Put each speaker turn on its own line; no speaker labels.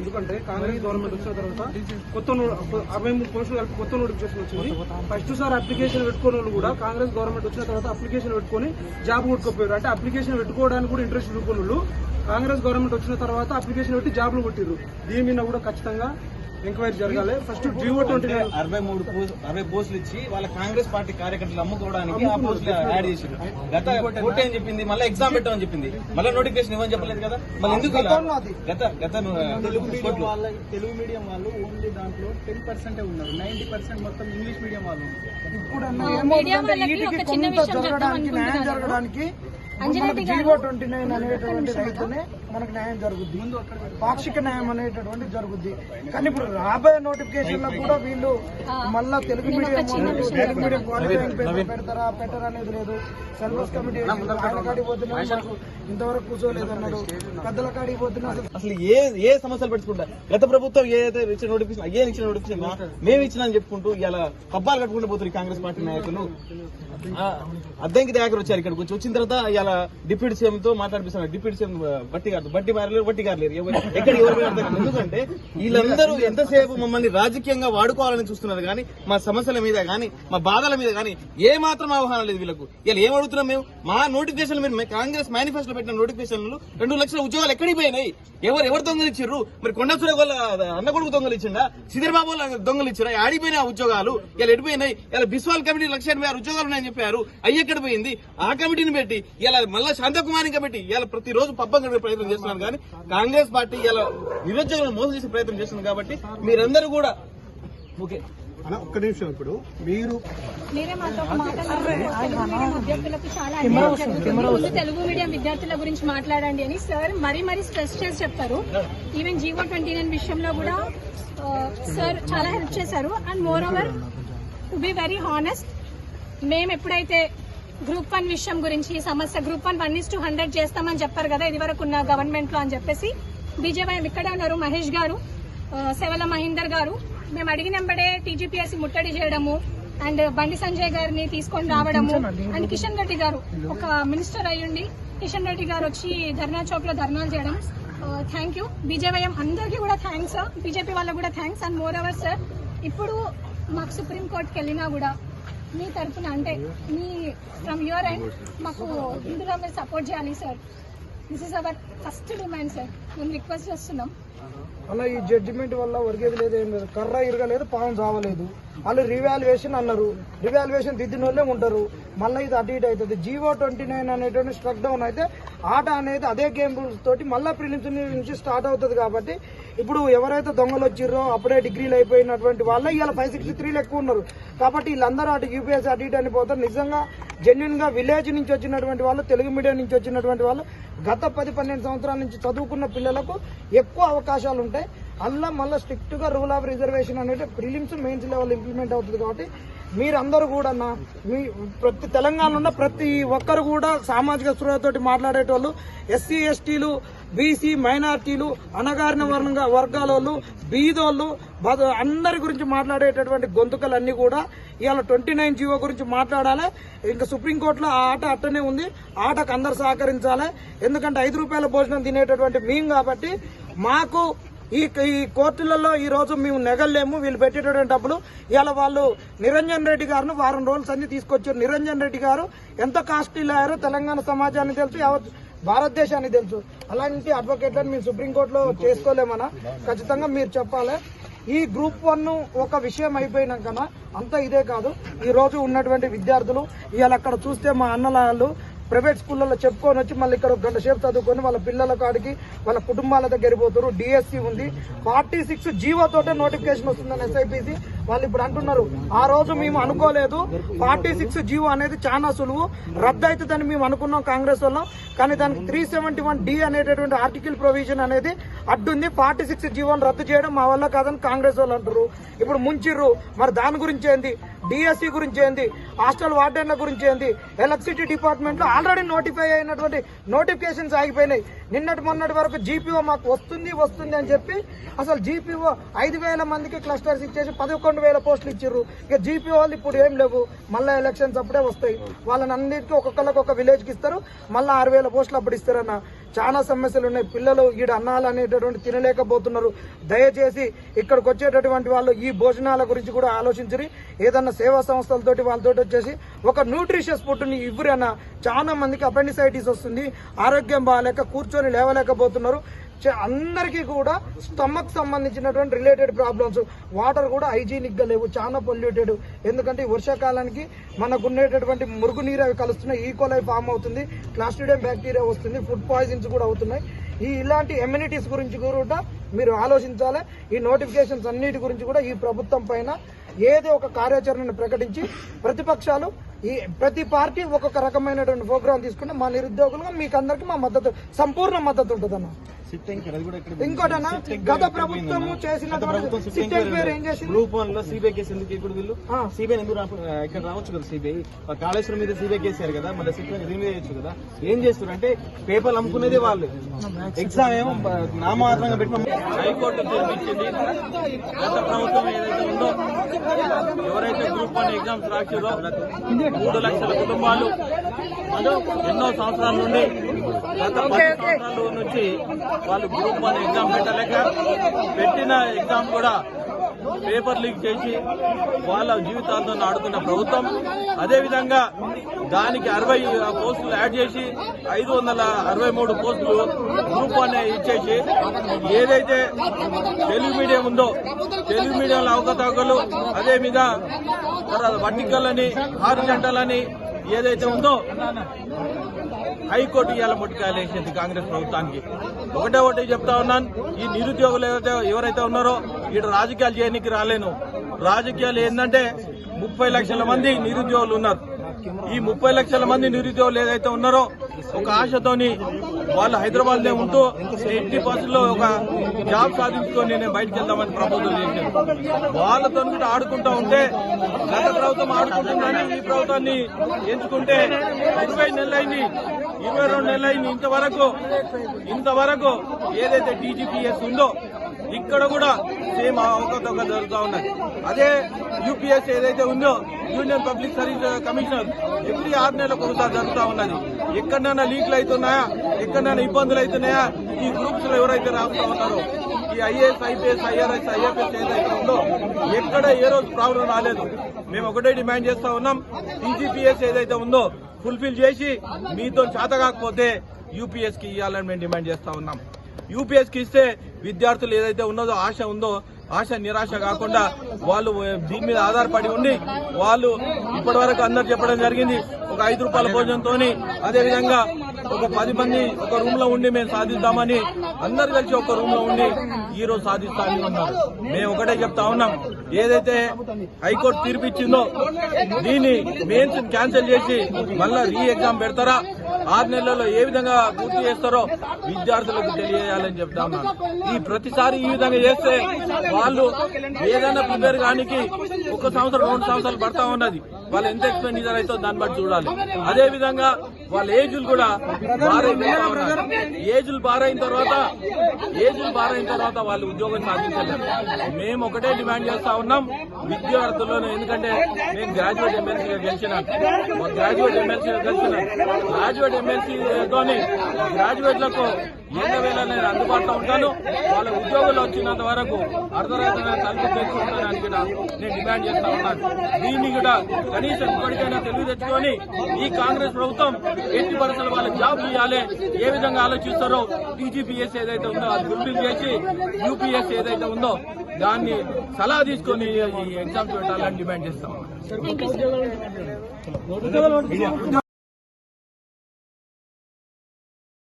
ఎందుకంటే కాంగ్రెస్ గవర్నమెంట్ వచ్చిన తర్వాత కొత్త అరవై మూడు పోస్టులు కలిపి కొత్త నోటిఫికేషన్ వచ్చింది. ఫస్ట్ సార్ అప్లికేషన్ పెట్టుకున్న వాళ్ళు కూడా కాంగ్రెస్ గవర్నమెంట్ వచ్చిన తర్వాత అప్లికేషన్ పెట్టుకొని జాబ్ కొట్టుకోపోయారు. అంటే అప్లికేషన్ పెట్టుకోవడానికి కూడా ఇంట్రెస్ట్ చూపుకున్న కాంగ్రెస్ గవర్నమెంట్ వచ్చిన తర్వాత అప్లికేషన్ పెట్టి జాబ్లు కొట్టిర్రు. దీని మీద కూడా ఖచ్చితంగా ఎంక్వైరీ జరగాలి. ఫస్ట్ జీవో ట్వంటీ
అరవై మూడు అరవై పోస్టులు ఇచ్చి వాళ్ళ కాంగ్రెస్ పార్టీ కార్యకర్తలు అమ్ముకోవడానికి ఆ పోస్టులు యాడ్ చేశారు. గత కోర్టు ఏం చెప్పింది? మళ్ళీ ఎగ్జామ్ పెట్టమని చెప్పింది. మళ్ళీ నోటిఫికేషన్ ఇవ్వని చెప్పలేదు కదా? మళ్ళీ ఎందుకు ఇలా? గత గత
తెలుగు మీడియం. వాళ్ళ తెలుగు మీడియం వాళ్ళు ఓన్లీ దాంట్లో టెన్ పర్సెంట్ ఉన్నారు. నైన్టీ పర్సెంట్ మొత్తం ఇంగ్లీష్ మీడియం వాళ్ళు ఉన్నారు.
ఇప్పుడు అన్న జరగడానికి ట్వంటీ నైన్ అనేటువంటి రైతునే మనకు న్యాయం జరుగుద్ది. పాక్షిక న్యాయం అనేటటువంటి జరుగుద్ది. కానీ ఇప్పుడు రాబోయే నోటిఫికేషన్లో కూడా వీళ్ళు మళ్ళా Telugu medium Telugu medium qualifying పెడతారా పెట్టరా అనేది లేదు. సిలబస్ కమిటీ ఆయన కాడికి పోతున్నా ఇంతవరకు కూర్చోలేదు అన్నాడు పెద్దల కాడికి పోతున్నా అసలు
ఏ ఏ సమస్యలు పెట్టుకుంటారు గత ప్రభుత్వం ఏదైతే ఇచ్చిన నోటిఫికేషన్ అయ్యే ఇచ్చిన నోటిఫికేషన్ మేము ఇచ్చినా అని చెప్పుకుంటూ ఇలా పబ్బాలు కట్టుకుంటూ పోతారు ఈ కాంగ్రెస్ పార్టీ నాయకులు. అద్దంకి దగ్గర వచ్చారు ఇక్కడికి వచ్చి. వచ్చిన తర్వాత ఇలా డిప్యూటీ సీఎం తో మాట్లాడిపిస్తున్నారు. డిప్యూటీ సీఎం బట్టి గారు బట్టి మారలేరు బట్టి గారు లేరు. ఎక్కడ ఎవరు ఎందుకంటే వీళ్ళందరూ ఎంతసేపు మమ్మల్ని రాజకీయంగా వాడుకోవాలని చూస్తున్నారు కానీ మా సమస్యల మీద కానీ మా బాధల మీద కానీ ఏ మాత్రం అవగాహన లేదు వీళ్ళకు. వీళ్ళు ఏం అడుగుతున్నాం మేము? మా నోటిఫికేషన్ మీరు కాంగ్రెస్ మేనిఫెస్టో పెట్టిన నోటిఫికేషన్లు రెండు లక్షల ఉద్యోగాలు ఎక్కడికి పోయినాయి? ఎవరు ఎవరు దొంగలు ఇచ్చిర్రు మరి కొండ సురేగోళ్ళ అన్న కొడుకు దొంగలు ఇచ్చిండా? సిదిరి బాబు దొంగలు ఇచ్చిరా? ఆడిపోయిన ఉద్యోగాలు? ఇలా ఎడిపోయినాయి ఇలా బిస్వాల్ కమిటీ లక్ష ఎనభై ఆరు ఉద్యోగాలు ఉన్నాయని చెప్పారు. అయ్యి ఎక్కడ పోయింది? ఆ కమిటీని పెట్టి ఇలా మళ్ళా శాంతకుమారిని పెట్టి ఇలా ప్రతిరోజు పబ్బం గడిపే ప్రయత్నం చేస్తున్నారు కానీ కాంగ్రెస్ పార్టీ ఇలా నిరుద్యోగులను మోసం చేసే ప్రయత్నం చేస్తుంది కాబట్టి మీరందరూ కూడా ఓకే.
ఒక్క నిమిషం ఇప్పుడు. మీరు
మీరే మాతో ఒక మాట అన్నారు. తెలుగు మీడియం విద్యార్థుల గురించి మాట్లాడండి అని సార్ మరీ మరీ స్ట్రెస్ చేసి చెప్పారు ఈవెన్ జీవో ట్వంటీ నైన్ విషయంలో కూడా సార్ చాలా హెల్ప్ చేశారు. And more over to be very honest మేము ఎప్పుడైతే గ్రూప్ వన్ విషయం గురించి ఈ సమస్య group one one is to hundred చేస్తామని చెప్పారు కదా ఇది వరకు ఉన్న గవర్నమెంట్లో అని చెప్పేసి. బీజేపీ ఇక్కడే ఉన్నారు మహేష్ గారు సెవల మహేందర్ గారు. మేము అడిగినంబడే టీజీపీఎస్సీ ముట్టడి చేయడము అండ్ బండి సంజయ్ గారిని తీసుకొని రావడము అండ్ కిషన్ రెడ్డి గారు ఒక మినిస్టర్ అయ్యుండి కిషన్ రెడ్డి గారు వచ్చి ధర్నా చౌక్లో ధర్నాలు చేయడం. థ్యాంక్ యూ బీజేవైఎం అందరికీ కూడా థ్యాంక్స్ బీజేపీ వాళ్ళకు కూడా thanks and more over sir ఇప్పుడు మాకు సుప్రీం కోర్టుకి వెళ్ళినా కూడా మీ తరఫున అంటే మీ ఫ్రమ్ యువర్ అండ్ మాకు ఇందులో మీరు సపోర్ట్ చేయాలి sir this is our first demand sir మేము రిక్వెస్ట్ చేస్తున్నాం.
అలా ఈ జడ్జిమెంట్ వల్ల ఒరిగేది లేదు ఏం లేదు. కర్ర ఇరగలేదు పాము చావలేదు. వాళ్ళు రివాల్యుయేషన్ అన్నారు. రివాల్యుయేషన్ దిద్దిన వాళ్ళే ఉంటారు. మళ్ళీ ఇది అటు ఇటు అవుతుంది. జీవో ట్వంటీ నైన్ అనేటువంటి స్ట్రక్ డౌన్ అయితే ఆట అనేది అదే గేమ్ రూల్స్ తోటి మళ్ళీ ప్రిలిమ్స్ నుంచి స్టార్ట్ అవుతుంది కాబట్టి ఇప్పుడు ఎవరైతే దొంగలు వచ్చిర్రో అప్పుడే డిగ్రీలు అయిపోయినటువంటి వాళ్ళే ఇవాళ ఫైవ్ సిక్స్టీ త్రీలు ఎక్కువ ఉన్నారు. కాబట్టి వీళ్ళందరూ అటు యూపీఎస్ అటు ఇటు అని పోతారు. నిజంగా జెన్యున్గా విలేజ్ నుంచి వచ్చినటువంటి వాళ్ళు తెలుగు మీడియం నుంచి వచ్చినటువంటి వాళ్ళు గత పది పన్నెండు సంవత్సరాల నుంచి చదువుకున్న పిల్లలకు ఎక్కువ అవకాశం అవకాశాలు ఉంటాయి. అలా మళ్ళీ స్ట్రిక్ట్గా రూల్ ఆఫ్ రిజర్వేషన్ అనేది ప్రిలిమ్స్ మెయిన్స్ లెవెల్ ఇంప్లిమెంట్ అవుతుంది కాబట్టి మీరందరూ కూడా నా మీ ప్రతి తెలంగాణలో ఉన్న ప్రతి ఒక్కరు కూడా సామాజిక స్పృహతోటి మాట్లాడేటోళ్ళు ఎస్సీ ఎస్టీలు బీసీ మైనార్టీలు అణగారిన వర్గ వర్గాలోళ్ళు బీదోళ్ళు బద- అందరి గురించి మాట్లాడేటటువంటి గొంతుకలన్నీ కూడా ఇవాళ ట్వంటీ నైన్ జీవో గురించి మాట్లాడాలి. ఇంకా సుప్రీంకోర్టులో ఆ ఆట అట్టనే ఉంది. ఆటకు అందరు సహకరించాలి. ఎందుకంటే ఐదు రూపాయల భోజనం తినేటటువంటి మేము కాబట్టి మాకు ఈ ఈ కోర్టులలో ఈ రోజు మేము నెగలేము. వీళ్ళు పెట్టేటటువంటి డబ్బులు. ఇలా వాళ్ళు నిరంజన్ రెడ్డి గారిని వారం రోజులు సంధి తీసుకొచ్చారు. నిరంజన్ రెడ్డి గారు ఎంత కాస్ట్లీ అయ్యారు తెలంగాణ సమాజాన్ని తెలుసు యావత్ భారతదేశానికి తెలుసు. అలాంటి అడ్వకేట్లను మేము సుప్రీంకోర్టులో చేసుకోలేమన్నా. ఖచ్చితంగా మీరు చెప్పాలి. ఈ గ్రూప్ వన్ ఒక విషయం అయిపోయినాకన అంతా ఇదే కాదు. ఈ రోజు ఉన్నటువంటి విద్యార్థులు ఇవాళ అక్కడ చూస్తే మా అన్నలాళ్ళు ప్రైవేట్ స్కూళ్ళలో చెప్పుకొని వచ్చి మళ్ళీ ఇక్కడ ఒక గంట సేపు చదువుకొని వాళ్ళ పిల్లల కాడికి వాళ్ళ కుటుంబాల దగ్గర పోతారు. డిఎస్సి ఉంది. ఫార్టీ సిక్స్ జీవోతోటే నోటిఫికేషన్ వస్తుందని ఎస్ఐపిసి వాళ్ళు ఇప్పుడు అంటున్నారు. ఆ రోజు మేము అనుకోలేదు. ఫార్టీ సిక్స్ జీవో అనేది చాలా సులువు. రద్దు అవుతుందని మేము అనుకున్నాం కాంగ్రెస్ వాళ్ళం. కానీ దానికి త్రీ సెవెంటీ వన్ డి అనేటటువంటి ఆర్టికల్ ప్రొవిజన్ అనేది అడ్డుంది. ఫార్టీ సిక్స్ జీవోని రద్దు చేయడం మా వల్ల కాదని కాంగ్రెస్ వాళ్ళు అంటారు ఇప్పుడు ముంచిర్రు. మరి దాని గురించి ఏంది? డిఎస్సి గురించి ఏంది? హాస్టల్ వార్డెన్ల గురించి ఏంది? ఎలక్ట్రిసిటీ డిపార్ట్మెంట్లో ఆల్రెడీ నోటిఫై అయినటువంటి నోటిఫికేషన్స్ ఆగిపోయినాయి. నిన్నటి మొన్నటి వరకు జీపీఓ మాకు వస్తుంది వస్తుంది అని చెప్పి అసలు జీపీఓ ఐదు వేల మందికి క్లస్టర్స్ ఇచ్చేసి పదకొండు వేల పోస్టులు ఇచ్చారు ఇక జీపీఓ వాళ్ళు ఇప్పుడు ఏం లేవు. మళ్ళీ ఎలక్షన్స్ అప్పుడే వస్తాయి. వాళ్ళని అన్నిటికీ ఒక్కొక్కరికి ఒక విలేజ్కి ఇస్తారు. మళ్ళీ ఆరు వేల పోస్టులు అప్పుడు ఇస్తారన్న చాలా సమస్యలు ఉన్నాయి. పిల్లలు ఈడ అన్నాలు అనేటటువంటి తినలేకపోతున్నారు. దయచేసి ఇక్కడికి వచ్చేటటువంటి వాళ్ళు ఈ భోజనాల గురించి కూడా ఆలోచించరు. ఏదన్నా సేవా సంస్థలతోటి వాళ్ళతోటి వచ్చేసి ఒక న్యూట్రిషియస్ ఫుడ్ని ఇవ్వరన్నా చాలా మందికి అపెండిసైటిస్ వస్తుంది. ఆరోగ్యం బాగాలేక కూర్చొని లేవలేకపోతున్నారు. అందరికీ కూడా స్టమక్ సంబంధించినటువంటి రిలేటెడ్ ప్రాబ్లమ్స్ వాటర్ కూడా హైజీనిక్గా లేవు చాలా పొల్యూటెడ్. ఎందుకంటే ఈ వర్షాకాలానికి మనకు ఉండేటటువంటి మురుగునీరు అవి కలుస్తున్నాయి ఈకోలై e. ఫామ్ అవుతుంది క్లాస్టిడియం బ్యాక్టీరియా వస్తుంది ఫుడ్ పాయిజన్స్ కూడా అవుతున్నాయి. ఈ ఇలాంటి ఎమ్యూనిటీస్ గురించి కూడా మీరు ఆలోచించాలి. ఈ నోటిఫికేషన్స్ అన్నిటి గురించి కూడా ఈ ప్రభుత్వం పైన ఏదో ఒక కార్యాచరణను ప్రకటించి ప్రతిపక్షాలు ఈ ప్రతి పార్టీ ఒక్కొక్క రకమైనటువంటి ప్రోగ్రాం తీసుకుంటే మా నిరుద్యోగులుగా మీకు అందరికీ మా మద్దతు సంపూర్ణ మద్దతు ఉంటుంది
సిట్టింగ్ అది కూడా ఇక్కడ
ఇంకోటన్నా గత ప్రభుత్వము చేసినటువంటి సిట్టెడ్ పేరు ఏం చేసింది?
గ్రూప్ వన్లో సిబిఐ కేసు ఎందుకు ఇప్పుడు వీళ్ళు?
ఆ.
సిబిఐ ఎందుకు రాపు- ఇక్కడ రావచ్చు కదా సిబిఐ కాళేశ్వరం మీద సిబిఐ కేసారు కదా మళ్ళీ సిట్ రిమూవ్ చేయొచ్చు కదా. ఏం చేస్తారు అంటే పేపర్లు అమ్ముకునేది వాళ్ళు. ఎగ్జామ్ ఏమో నామమాత్రంగా పెట్టిన
హైకోర్టు తీర్పిచ్చింది. గత ప్రభుత్వం ఏదైతే ఉందో ఎవరైతే గ్రూప్ వన్ ఎగ్జామ్స్ రాసిరో మూడు లక్షల కుటుంబాలు. ఎన్నో సంవత్సరాల నుండి గత పది సంవత్సరాల నుంచి వాళ్ళు గ్రూప్ వన్ ఎగ్జామ్ పెట్టలేక పెట్టిన ఎగ్జామ్ కూడా పేపర్ లీక్ చేసి వాళ్ళ జీవితాలతో ఆడుతున్న ప్రభుత్వం. అదేవిధంగా దానికి అరవై పోస్టులు యాడ్ చేసి ఐదు వందల అరవై మూడు పోస్టులు గ్రూప్ వన్ ఇచ్చేసి ఏదైతే తెలుగు మీడియం ఉందో తెలుగు మీడియంలో అవకతవకలు అదే మీద తర్వాత వర్టికల్ అని హారిజంటల్ అని ఏదైతే ఉందో హైకోర్టు ఇవాళ ముట్టికాయలు వేసింది కాంగ్రెస్ ప్రభుత్వానికి. ఒకటే ఒకటి చెప్తా ఉన్నాను ఈ నిరుద్యోగులు ఎవరైతే ఎవరైతే ఉన్నారో ఇక్కడ రాజకీయాలు చేయడానికి రాలేను. రాజకీయాలు ఏంటంటే ముప్పై లక్షల మంది నిరుద్యోగులు ఉన్నారు. ఈ ముప్పై లక్షల మంది నిరుద్యోగులు ఏదైతే ఉన్నారో ఒక ఆశతోని వాళ్ళు హైదరాబాద్లో ఉంటూ ఎయిటీ పర్సెంట్లో ఒక జాబ్ సాధించుకొని నేను బయటకు వెళ్దామని ప్రపోజల్ చేశాను వాళ్ళతో కూడా ఆడుకుంటా ఉంటే గత ప్రభుత్వం ఆడుకుంటుందని ఈ ప్రభుత్వాన్ని ఎంచుకుంటే ఇరవై నెలలైంది ఇరవై రెండు నెలలైంది ఇంతవరకు ఇంతవరకు ఏదైతే డీజీపీఎస్ ఉందో ఇక్కడ కూడా సేమ్ అవకతవక జరుగుతూ ఉన్నది. అదే యూపీఎస్ ఏదైతే ఉందో union public service commissioner every ఆరు నెలలకు ఒకసారి జరుగుతూ ఉన్నది. ఎక్కడైనా లీక్లు అవుతున్నాయా? ఎక్కడైనా ఇబ్బందులు అవుతున్నాయా? ఈ గ్రూప్స్లో ఎవరైతే రాస్తా ఉన్నారో ఈ ఐఏఎస్ ఐపీఎస్ ఐఆర్ఎస్ ఐఎఫ్ఎస్ ఏదైతే ఉందో ఎక్కడ ఏ రోజు ప్రాబ్లం రాలేదు. మేము ఒకటే డిమాండ్ చేస్తా ఉన్నాం. టీజీపీఎస్ ఏదైతే ఉందో ఫుల్ఫిల్ చేసి మీతో చేత కాకపోతే యూపీఎస్కి ఇవ్వాలని మేము డిమాండ్ చేస్తా ఉన్నాం. యూపీఎస్కి ఇస్తే విద్యార్థులు ఏదైతే ఉన్నదో ఆశ ఉందో ఆశ నిరాశ కాకుండా వాళ్ళు దీని మీద ఆధారపడి ఉండి వాళ్ళు ఇప్పటి వరకు అందరు చెప్పడం జరిగింది. ఒక ఐదు రూపాయల భోజనంతో అదేవిధంగా ఒక పది మంది ఒక రూమ్లో ఉండి మేము సాధిద్దామని అందరు కలిసి ఒక రూమ్లో ఉండి ఈ రోజు సాధిస్తామని ఉన్నారు. మేము ఒకటే చెప్తా ఉన్నాం. ఏదైతే హైకోర్టు తీర్పు ఇచ్చిందో దీన్ని మెయిన్స్ క్యాన్సిల్ చేసి మళ్ళా రీ ఎగ్జామ్ పెడతారా? ఆరు నెలల్లో ఏ విధంగా పూర్తి చేస్తారో విద్యార్థులకు తెలియజేయాలని చెప్తా. ఉన్నాను ఈ ప్రతిసారి ఈ విధంగా చేస్తే వాళ్ళు ఏదైనా ప్రిపేర్ కానికి ఒక సంవత్సరం రెండు సంవత్సరాలు పడతా ఉన్నది. వాళ్ళు ఎంత ఎక్స్పెండిచర్ అయితే దాన్ని బట్టి చూడాలి. అదే విధంగా వాళ్ళ ఏజ్లు కూడా బారైపోతా ఉన్నారు ఏజ్లు బారైన తర్వాత ఏజ్లు బారైన తర్వాత వాళ్ళు ఉద్యోగం సాధించలేరు. మేము ఒకటే డిమాండ్ చేస్తా ఉన్నాం. విద్యార్థుల్లోనే ఎందుకంటే నేను గ్రాడ్యుయేట్ ఎమ్మెల్సీగా గెలిచినాను గ్రాడ్యుయేట్ ఎమ్మెల్సీగా గెలిచినాను గ్రాడ్యుయేట్ ఎమ్మెల్సీతోని గ్రాడ్యుయేట్లకు ఏళ్ళ వేళ నేను అందుబాటులో ఉంటాను. వాళ్ళ ఉద్యోగులు వచ్చినంత వరకు అర్ధరాత్రి తలుపు తెచ్చుకుంటానని కూడా నేను డిమాండ్ చేస్తా ఉన్నాను. దీన్ని కూడా కనీసం ఇప్పటికైనా తెలివి తెచ్చుకొని ఈ కాంగ్రెస్ ప్రభుత్వం ఎట్టి పరిస్థితులు వాళ్ళకి జాబ్ చేయాలి ఏ విధంగా ఆలోచిస్తారో టీజీపీఎస్ ఏదైతే ఉందో అది బిల్డింగ్ చేసి యూపీఎస్ ఏదైతే ఉందో దాన్ని సలహా తీసుకొని ఈ ఎగ్జామ్స్ పెట్టాలని డిమాండ్ చేస్తాం.